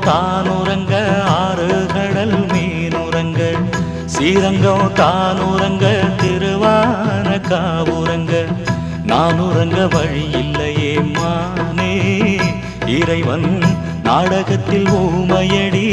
தானுறங்க ஆறு கடல் மீனுறங்க சீரங்கம் தானுறங்க திருவான காவுறங்க நானுறங்க வழி இல்லையே மானே. இறைவன் நாடகத்தில் ஊமையடி